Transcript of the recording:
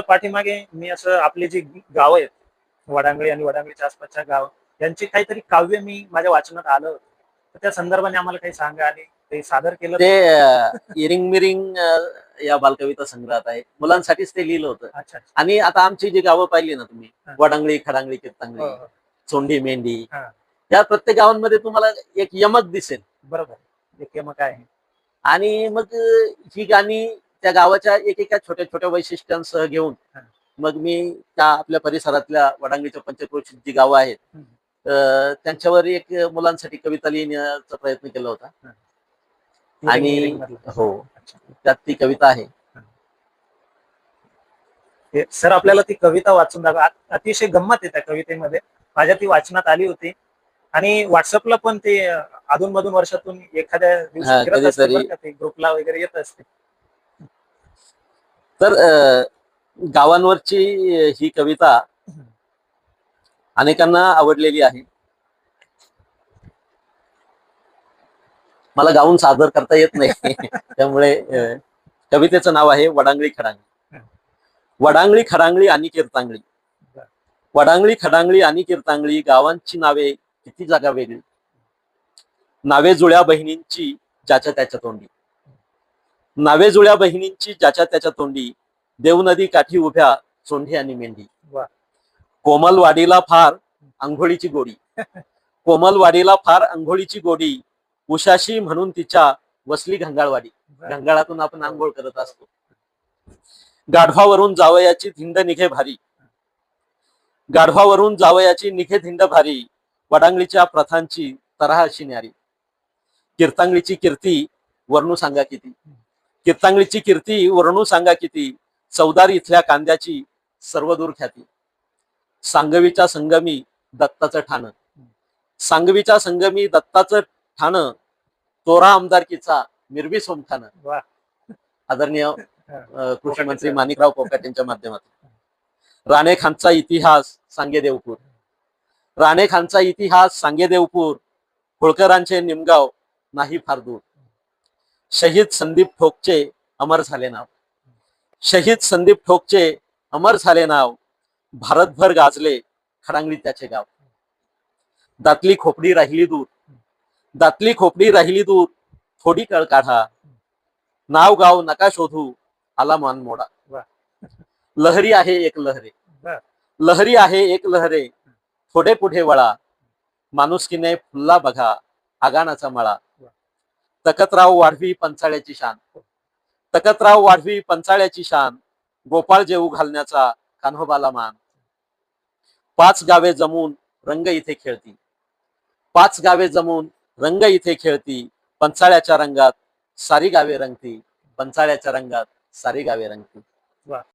पाठीमागे मी असं आपली जी गाव आहेत वडांगळी आणि वडांगळीच्या आसपासच्या गाव यांची काहीतरी काव्य मी माझ्या वाचनात आलं तर त्या संदर्भाने आम्हाला काही सांगा आणि ते सादर केलं ते इरिंग मिरिंग या बालकविता संग्रहात आहे मुलांसाठीच ते लिहिलं होतं. आणि आता आमची जी गावं पाहिली ना तुम्ही हा. वडांगळी खडांगळी हो, कीर्तांगळी हो. चोंडी मेंढी हा. या प्रत्येक गावांमध्ये तुम्हाला एक यमक दिसेल बरोबर एक काय आहे आणि मग ही गाणी त्या गावाच्या एक एका छोट्या छोट्या वैशिष्ट्यांसह घेऊन. मग मी त्या आपल्या परिसरातल्या वडांगणीच्या पंचक्रोशीत जी गावं आहेत त्यांच्यावर एक मुलांसाठी कविता लिहिण्याचा प्रयत्न केला होता. आणि-. हो. त्यात ती कविता आहे. सर आपल्याला ती कविता वाचून दाखवा. अतिशय गंमत आहे त्या कवितेमध्ये. माझ्या ती वाचनात आली होती. आणि व्हॉट्सअपला पण ते अधून मधून वर्षातून एखाद्या ग्रुपला वगैरे येत असते. तर गावांवरची ही कविता अनेकांना आवडलेली आहे. मला गाऊन सादर करता येत नाही. त्यामुळे कवितेचं नाव आहे वडांगळी खडांगळी. वडांगळी खडांगळी आणि कीर्तांगळी. वडांगळी खडांगळी आणि कीर्तांगळी गावांची नावे किती जागा वेगळी. नावे जुळ्या बहिणींची ज्याच्या त्याच्या तोंडी. नावे जुळ्या बहिणींची ज्याच्या त्याच्या तोंडी देवनदी काठी उभ्या सोंढी आणि मेंढी. कोमलवाडीला फार आंघोळीची गोडी. कोमलवाडीला फार आंघोळीची गोडी उशाशी म्हणून तिच्या वसली घंगाळवाडी. घंगाळातून आपण आंघोळ करत असतो. गाढवावरून जावयाची धिंड निघे भारी. गाढवावरून जावयाची निघे धिंड भारी वडांगळीच्या प्रथांची तराह अशी न्यारी. कीर्तांगळीची कीर्ती वर्णू सांगा किती? कीर्तांगळीची कीर्ती वर्णू सांगा किती चौदार इथल्या कांद्याची सर्वदूर ख्याती. सांगवीच्या संगमी दत्ताचं ठाण. सांगवीच्या संगमी दत्ताचं ठाण. तोरा आमदारकीचा मिरवी वा. आदरणीय कृषी मंत्री माणिकराव पोकाट यांच्या माध्यमातून. राणे खानचा इतिहास सांगे देवपूर. राणे खानचा इतिहास सांगे देवपूर. होळकरांचे निमगाव नाही फार दूर. शहीद संदीप ठोकचे अमर झाले नाव. शहीद संदीप ठोकचे अमर झाले नाव. भारतभर गाजले खडांगली त्याचे गाव. दातली खोपडी राहिली दूर. दातली खोपडी राहिली दूर. थोडी कळ काढा. नाव गाव नका शोधू. आला मान मोडा. लहरी आहे एक लहरे. लहरी आहे एक लहरे. थोडे पुढे वळा. माणुसकीने फुल्ला बघा. आगानाचा मळा. तकतराव वाढवी पंचाळ्याची शान. तकतराव वाढवी पंचाळ्याची शान गोपाळ जेऊ घालण्याचा कान्होबाला मान. पाच गावे जमून रंग इथे खेळती पाच गावे जमून रंग इथे खेळती पंचाळ्याच्या रंगात सारी गावे रंगती पंचाळ्याच्या रंगात सारी गावे रंगती